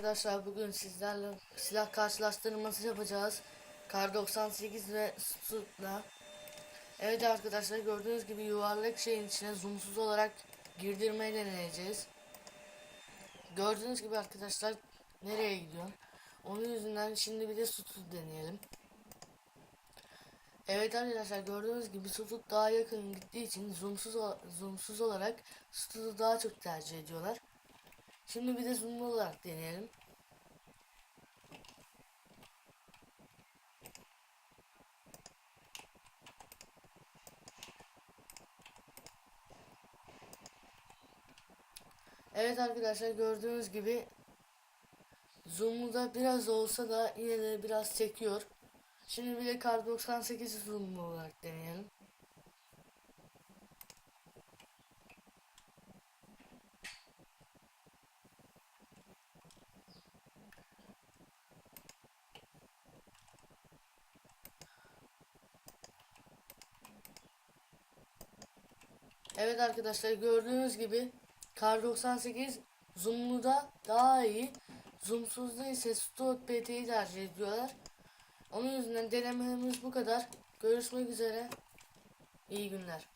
arkadaşlar bugün sizlerle silah karşılaştırması yapacağız. Kar 98 ve Stut'la. Evet arkadaşlar gördüğünüz gibi yuvarlak şeyin içine zoomsuz olarak girdirmeyi deneyeceğiz. Gördüğünüz gibi arkadaşlar nereye gidiyor? Onun yüzünden şimdi bir de Stut'u deneyelim. Evet arkadaşlar gördüğünüz gibi Stut daha yakın gittiği için zoomsuz, zoomsuz olarak Stut'u daha çok tercih ediyorlar. Şimdi bir de zoomlu olarak deneyelim. Evet arkadaşlar gördüğünüz gibi zoom'u da biraz olsa da yine de biraz çekiyor. Şimdi bir de Kar 98 zoomlu olarak deneyelim. Evet arkadaşlar gördüğünüz gibi Kar 98 zoomluda daha iyi. Zoomsuzda ise Stot PT'yi tercih ediyorlar. Onun yüzünden denememiz bu kadar. Görüşmek üzere. İyi günler.